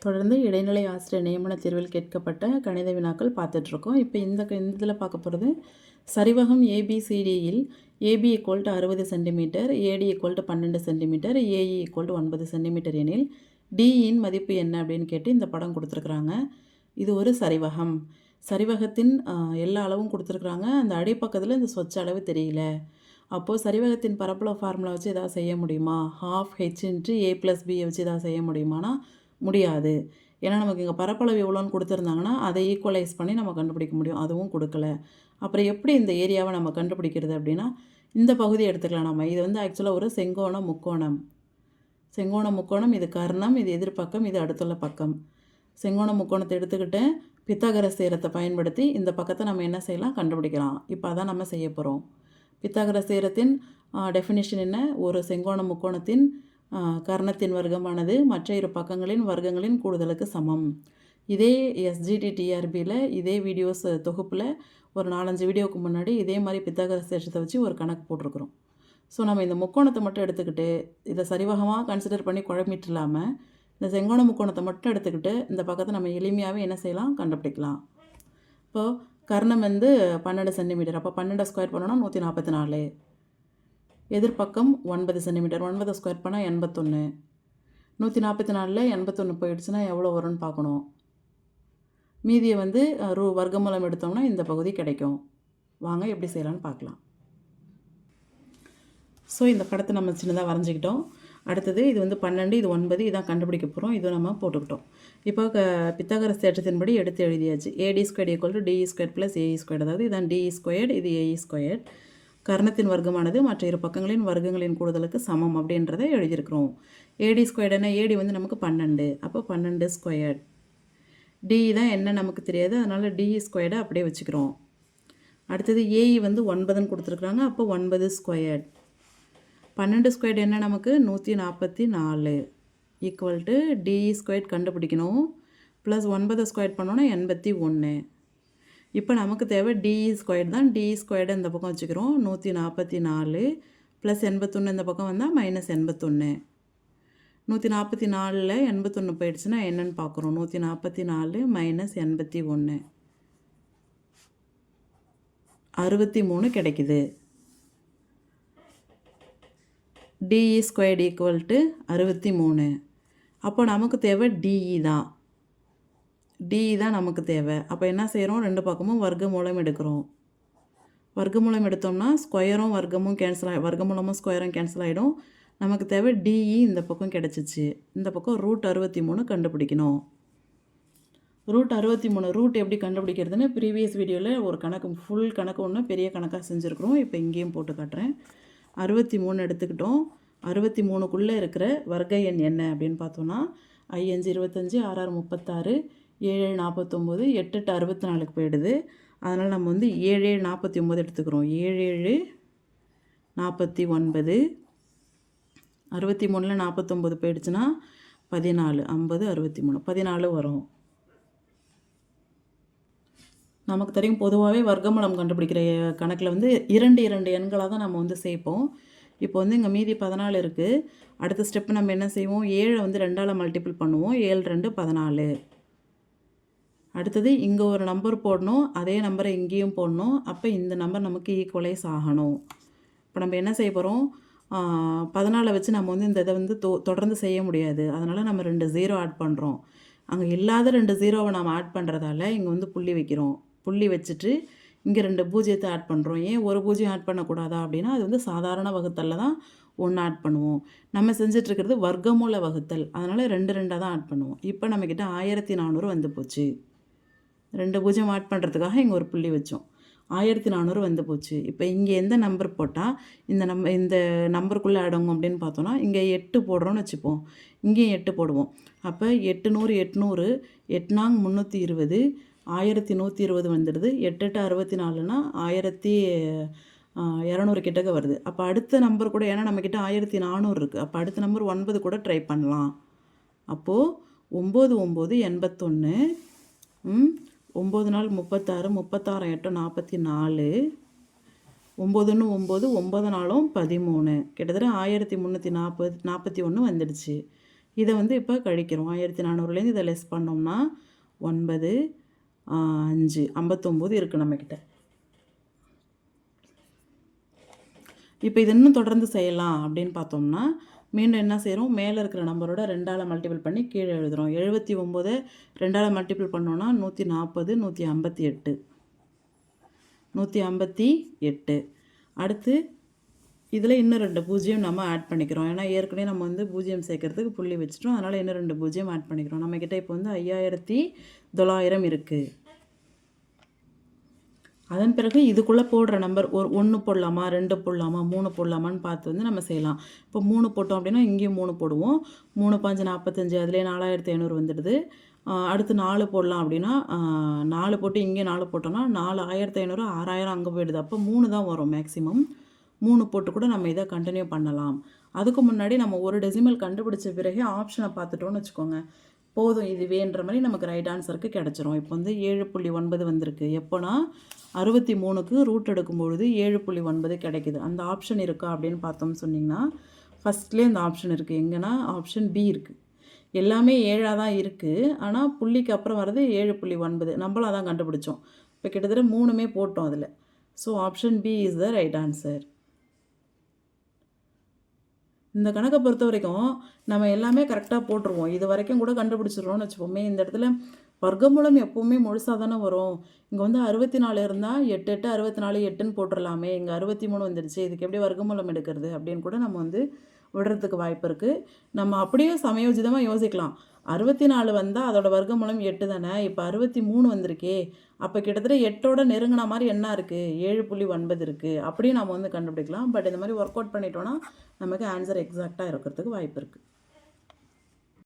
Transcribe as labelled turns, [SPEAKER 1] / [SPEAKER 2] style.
[SPEAKER 1] தொடர்ந்து இடைநிலை ஆசிரியர் நியமன தேர்வில் கேட்கப்பட்ட கணித வினாக்கள் பார்த்துட்ருக்கோம். இப்போ இந்த க- இந்த இதில் பார்க்க போகிறது சரிவகம் ஏபிசிடியில் ஏபி ஈக்குவல் டு அறுபது சென்டிமீட்டர் ஏடி ஈக்குவல் டு பன்னெண்டு சென்டிமீட்டர் ஏஇ ஈக்குவல் டு ஒன்பது சென்டிமீட்டர் எனில் டியின் மதிப்பு என்ன அப்படின்னு கேட்டு இந்த படம் கொடுத்துருக்குறாங்க. இது ஒரு சரிவகம். சரிவகத்தின் எல்லா அளவும் கொடுத்துருக்குறாங்க. அந்த அடிப்பக்கத்தில் இந்த சொச்ச அளவு தெரியல. அப்போது சரிவகத்தின் பரப்பளவு ஃபார்முலா வச்சு எதாவது செய்ய முடியுமா? Half H into A plus பியை வச்சு எதாவது செய்ய முடியுமானா? முடியாது. ஏன்னா நமக்கு இங்கே பரப்பளவு எவ்வளோன்னு கொடுத்துருந்தாங்கன்னா அதை ஈக்குவலைஸ் பண்ணி நம்ம கண்டுபிடிக்க முடியும். அதுவும் கொடுக்கல. அப்புறம் எப்படி இந்த ஏரியாவை நம்ம கண்டுபிடிக்கிறது அப்படின்னா இந்த பகுதியை எடுத்துக்கலாம் நம்ம. இது வந்து ஆக்சுவலாக ஒரு செங்கோணம் முக்கோணம். செங்கோணம் முக்கோணம் இது கர்ணம் இது எதிர்பக்கம் இது அடுத்துள்ள பக்கம். செங்கோணம் முக்கோணத்தை எடுத்துக்கிட்டு பித்தாகரஸ் சேரத்தை பயன்படுத்தி இந்த பக்கத்தை நம்ம என்ன செய்யலாம்? கண்டுபிடிக்கலாம். இப்போ அதான் நம்ம செய்ய போகிறோம் பித்தாகரஸ் சேரத்தின் டெஃபினிஷன் என்ன? ஒரு செங்கோண முக்கோணத்தின் கர்ணத்தின் வர்க்கமானது மற்ற இரு பக்கங்களின் வர்க்கங்களின் கூடுதலுக்கு சமம். இதே எஸ்ஜிடி டிஆர்பியில் இதே வீடியோஸ் தொகுப்பில் ஒரு நாலஞ்சு வீடியோவுக்கு முன்னாடி இதே மாதிரி பித்தகர சேஷத்தை வச்சு ஒரு கணக்கு போட்டிருக்கிறோம். ஸோ நம்ம இந்த முக்கோணத்தை மட்டும் எடுத்துக்கிட்டு இதை சரிவகமாக கன்சிடர் பண்ணி குழம்பிட்டு இல்லாமல் இந்த செங்கோண முக்கோணத்தை மட்டும் எடுத்துக்கிட்டு இந்த பக்கத்தை நம்ம எளிமையாகவே என்ன செய்யலாம்? கண்டுபிடிக்கலாம். இப்போது கர்ணம் வந்து பன்னெண்டு சென்டிமீட்டர் அப்போ பன்னெண்டு ஸ்கொயர் பண்ணோன்னா நூற்றி நாற்பத்தி நாலு. எதிர்பக்கம் ஒன்பது சென்டிமீட்டர். ஒன்பது ஸ்கொயர் பண்ணால் எண்பத்தொன்று நூற்றி நாற்பத்தி நாலில் எண்பத்தொன்று போயிடுச்சுன்னா எவ்வளோ வரும்னு பார்க்கணும். மீதியை வந்து ரூ வர்க்கமூலம் எடுத்தோம்னா இந்த பகுதி கிடைக்கும். வாங்க எப்படி செய்யலாம்னு பார்க்கலாம். ஸோ இந்த படத்தை நம்ம சின்னதாக வரைஞ்சிக்கிட்டோம். அடுத்தது இது வந்து பன்னெண்டு இது ஒன்பது இதான் கண்டுபிடிக்க போகிறோம் இதுவும் நம்ம போட்டுக்கிட்டோம். இப்போ க பித்தாகரஸ் தேற்றத்தின்படி எடுத்து எழுதியாச்சு. AD square equal to DE square plus AE square அதாவது இதான் டிஇ ஸ்கொயர்டு இது ஏஇ ஸ்கொயர்ட் கர்ணத்தின் வர்க்கமானது மற்ற இரு பக்கங்களின் வர்க்கங்களின் கூடுதலுக்கு சமம் அப்படின்றத எழுதியிருக்கிறோம். ஏடி ஸ்கொயர்டுனா ஏடி வந்து நமக்கு பன்னெண்டு. அப்போ பன்னெண்டு ஸ்கொயர்ட் டிஇ தான் என்ன நமக்கு தெரியாது. அதனால் டிஇ ஸ்கொயர்டை அப்படியே வச்சுக்கிறோம். அடுத்தது ஏஇ வந்து ஒன்பதுன்னு கொடுத்துருக்குறாங்க. அப்போ ஒன்பது ஸ்கொயர்ட் பன்னெண்டு ஸ்கொயர்ட் என்ன நமக்கு? நூற்றி நாற்பத்தி நாலு. ஈக்குவல் டு டிஇ ஸ்கொயர்ட் கண்டுபிடிக்கணும். ப்ளஸ் ஒன்பது ஸ்கொயர் பண்ணோன்னா எண்பத்தி ஒன்று. இப்போ நமக்கு தேவை டிஇ ஸ்கொயர்ட் தான். டிஇ ஸ்கொயர்டு இந்த பக்கம் வச்சுக்கிறோம். நூற்றி நாற்பத்தி நாலு ப்ளஸ் எண்பத்தொன்று இந்த பக்கம் வந்தால் மைனஸ் எண்பத்தொன்று நூற்றி நாற்பத்தி நாலில் எண்பத்தொன்று போயிடுச்சுன்னா என்னென்னு பார்க்குறோம் நூற்றி நாற்பத்தி நாலு மைனஸ் எண்பத்தி ஒன்று அறுபத்தி மூணு கிடைக்குது. டிஇ ஸ்கொயர்டு ஈக்குவல் டு அறுபத்தி மூணு அப்போ நமக்கு தேவை டிஇ தான். டிஇ தான் நமக்கு தேவை. அப்போ என்ன செய்கிறோம் ரெண்டு பக்கமும் வர்க்க மூலம் எடுக்கிறோம். வர்க்கமூலம் எடுத்தோம்னா ஸ்கொயரும் வர்க்கமும் கேன்சல் ஆகி வர்க்கமூலமும் ஸ்கொயரும் கேன்சல் ஆகிடும் நமக்கு தேவை டிஇ e இந்த பக்கம் கிடச்சிச்சு. இந்த பக்கம் ரூட் அறுபத்தி மூணு கண்டுபிடிக்கணும். ரூட் அறுபத்தி மூணு ரூட் எப்படி கண்டுபிடிக்கிறதுன்னு ப்ரீவியஸ் வீடியோவில் ஒரு கணக்கு ஃபுல் கணக்கு ஒன்று பெரிய கணக்காக செஞ்சுருக்குறோம். இப்போ இங்கேயும் போட்டு காட்டுறேன். அறுபத்தி மூணு எடுத்துக்கிட்டோம். அறுபத்தி மூணுக்குள்ளே இருக்கிற வர்க்க எண் என்ன அப்படின்னு பார்த்தோன்னா ஐயஞ்சு இருபத்தஞ்சி ஆறாறு முப்பத்தாறு ஏழு ஏழு நாற்பத்தொம்போது எட்டு எட்டு அறுபத்தி நாலுக்கு போயிடுது. அதனால் நம்ம வந்து ஏழு ஏழு நாற்பத்தி ஒம்பது எடுத்துக்கிறோம். ஏழு ஏழு நாற்பத்தி ஒன்பது அறுபத்தி மூணில் நாற்பத்தொம்போது போயிடுச்சுன்னா பதினாலு ஐம்பது அறுபத்தி மூணு பதினாலு வரும். நமக்கு தெரியும் பொதுவாகவே வர்க்கமூலம் கண்டுபிடிக்கிற கணக்கில் வந்து இரண்டு இரண்டு எண்களாக தான் நம்ம வந்து சேர்ப்போம். இப்போ வந்து இங்கே மீதி பதினாலு இருக்குது அடுத்த ஸ்டெப் நம்ம என்ன செய்வோம்? ஏழை வந்து ரெண்டால் மல்டிபிள் பண்ணுவோம். ஏழு ரெண்டு பதினாலு. அடுத்தது இங்கே ஒரு நம்பர் போடணும் அதே நம்பரை இங்கேயும் போடணும். அப்போ இந்த நம்பர் நமக்கு ஈக்குவலைஸ் ஆகணும். இப்போ நம்ம என்ன செய்ய போகிறோம் பதினாலை வச்சு நம்ம வந்து இந்த இதை வந்து தொ தொடர்ந்து செய்ய முடியாது. அதனால் நம்ம ரெண்டு ஜீரோ ஆட் பண்ணுறோம் அங்கே இல்லாத ரெண்டு ஜீரோவை நம்ம ஆட் பண்ணுறதால இங்கே வந்து புள்ளி வைக்கிறோம். புள்ளி வச்சுட்டு இங்கே ரெண்டு பூஜ்ஜியத்தை ஆட் பண்ணுறோம் ஏன் ஒரு பூஜ்ஜியம் ஆட் பண்ணக்கூடாதா அப்படின்னா அது வந்து சாதாரண வகுத்தலில் தான் ஒன்று ஆட் பண்ணுவோம். நம்ம செஞ்சிட்ருக்கிறது வர்க்கமூல வகுத்தல். அதனால் ரெண்டு ரெண்டாக தான் ஆட் பண்ணுவோம். இப்போ நம்மக்கிட்ட ஆயிரத்தி நானூறு வந்து போச்சு. ரெண்டு பூஜ்ஜியம் ஆட் பண்ணுறதுக்காக இங்கே ஒரு புள்ளி வச்சோம். ஆயிரத்தி நானூறு வந்து போச்சு. இப்போ இங்கே எந்த நம்பர் போட்டால் இந்த நம்ப இந்த நம்பருக்குள்ளே அடங்கும் அப்படின்னு பார்த்தோன்னா இங்கே எட்டு போடுறோன்னு வச்சுப்போம். இங்கேயும் எட்டு போடுவோம். அப்போ எட்டுநூறு எட்நூறு எட்நாங் முந்நூற்றி இருபது ஆயிரத்தி நூற்றி இருபது வந்துடுது. எட்டு எட்டு அறுபத்தி நாலுனா ஆயிரத்தி இரநூறு கிட்டக்க வருது. அப்போ அடுத்த நம்பர் கூட ஏன்னா நம்மக்கிட்ட ஆயிரத்தி நானூறு இருக்குது அப்போ அடுத்த நம்பர் ஒன்பது கூட ட்ரை பண்ணலாம். அப்போது ஒம்பது ஒம்பது எண்பத்தொன்று ம் ஒம்பது நாள் முப்பத்தாறு முப்பத்தாறு எட்டு நாற்பத்தி நாலு. ஒம்பதுன்னு ஒம்பது ஒம்பது நாளும் பதிமூணு. கிட்டத்தட்ட ஆயிரத்தி முந்நூற்றி நாற்பது நாற்பத்தி ஒன்று வந்துடுச்சு. இதை வந்து இப்போ கழிக்கிறோம். ஆயிரத்தி நானூறுலேருந்து இதை லெஸ் பண்ணோம்னா ஒன்பது அஞ்சு ஐம்பத்தொம்போது இருக்குது நம்மக்கிட்ட இப்போ இது இன்னும் தொடர்ந்து செய்யலாம் அப்படின்னு பார்த்தோம்னா மீண்டும் என்ன செய்கிறோம் மேலே இருக்கிற நம்பரோட ரெண்டால் மல்டிபிள் பண்ணி கீழே எழுதுகிறோம் எழுபத்தி ஒம்பது ரெண்டால் மல்டிபிள் பண்ணோன்னா நூற்றி நாற்பது நூற்றி ஐம்பத்தி எட்டு. நூற்றி ஐம்பத்தி எட்டு. அடுத்து இதில் இன்னும் ரெண்டு பூஜ்ஜியம் நம்ம ஆட் பண்ணிக்கிறோம். ஏன்னா ஏற்கனவே நம்ம வந்து பூஜ்ஜியம் சேர்க்கறதுக்கு புள்ளி வச்சுட்டோம். அதனால் இன்னும் ரெண்டு பூஜ்ஜியம் ஆட் பண்ணிக்கிறோம். நம்மக்கிட்ட இப்போ வந்து ஐயாயிரத்தி தொள்ளாயிரம் இருக்குது அதன் பிறகு இதுக்குள்ளே போடுற நம்பர் ஒரு ஒன்று போடலாமா ரெண்டு போடலாமா மூணு போடலாமான்னு பார்த்து வந்து நம்ம செய்யலாம். இப்போ மூணு போட்டோம் அப்படின்னா இங்கேயும் மூணு போடுவோம். மூணு பாஞ்சு நாற்பத்தஞ்சு அதுலேயே நாலாயிரத்தி ஐநூறு வந்துடுது. அடுத்து நாலு போடலாம் அப்படின்னா நாலு போட்டு இங்கே நாலு போட்டோம்னா நாலு ஆயிரத்தி ஐநூறு ஆறாயிரம் அங்கே போயிடுது. அப்போ மூணு தான் வரும் மேக்ஸிமம் மூணு போட்டு கூட நம்ம இதை கண்டினியூ பண்ணலாம். அதுக்கு முன்னாடி நம்ம ஒரு டெசிமல் கண்டுபிடிச்ச பிறகு ஆப்ஷனை பார்த்துட்டோன்னு வச்சுக்கோங்க. போதும் இதுவேன்ற மாதிரி நமக்கு ரைட் ஆன்சருக்கு கிடச்சிரும். இப்போ வந்து ஏழு புள்ளி ஒன்பது வந்திருக்கு. எப்போனா அறுபத்தி மூணுக்கு ரூட் எடுக்கும்பொழுது ஏழு புள்ளி ஒன்பது கிடைக்குது. அந்த ஆப்ஷன் இருக்கா அப்படின்னு பார்த்தோம்னு சொன்னிங்கன்னா ஃபஸ்ட்லேயே அந்த ஆப்ஷன் இருக்குது எங்கன்னா ஆப்ஷன் பி இருக்குது எல்லாமே ஏழாக தான் இருக்குது ஆனால் புள்ளிக்கு அப்புறம் வர்றது ஏழு புள்ளி ஒன்பது. நம்மளும் அதான் கண்டுபிடிச்சோம். இப்போ கிட்டத்தட்ட மூணுமே போட்டோம் அதில். So option B is the right answer இந்த கணக்கை பொறுத்த வரைக்கும் நம்ம எல்லாமே கரெக்டாக போட்டுருவோம். இது வரைக்கும் கூட கண்டுபிடிச்சிடுறோம்னு வச்சுப்போமே இந்த இடத்துல வர்க்கமூலம் எப்போவுமே முழுசாக தானே வரும். இங்கே வந்து அறுபத்தி நாலு இருந்தால் எட்டு எட்டு அறுபத்தி நாலு எட்டுன்னு போட்டுடலாமே இங்கே அறுபத்தி மூணு வந்துடுச்சு இதுக்கு எப்படி வர்க்கமூலம் எடுக்கிறது அப்படின்னு கூட நம்ம வந்து விடுறதுக்கு வாய்ப்பு இருக்குது நம்ம அப்படியே சமயோஜிதமாக யோசிக்கலாம். அறுபத்தி நாலு வந்தால் அதோட வர்க்கமூலம் எட்டு தானே? இப்போ அறுபத்தி மூணு வந்திருக்கே. அப்போ கிட்டத்தட்ட எட்டோட நெருங்கின மாதிரி என்ன இருக்குது ஏழு புள்ளி ஒன்பது இருக்குது அப்படியும் நம்ம வந்து கண்டுபிடிக்கலாம். பட் இந்த மாதிரி ஒர்க் அவுட் பண்ணிட்டோன்னா நமக்கு ஆன்சர் எக்ஸாக்டாக இருக்கிறதுக்கு வாய்ப்பு இருக்குது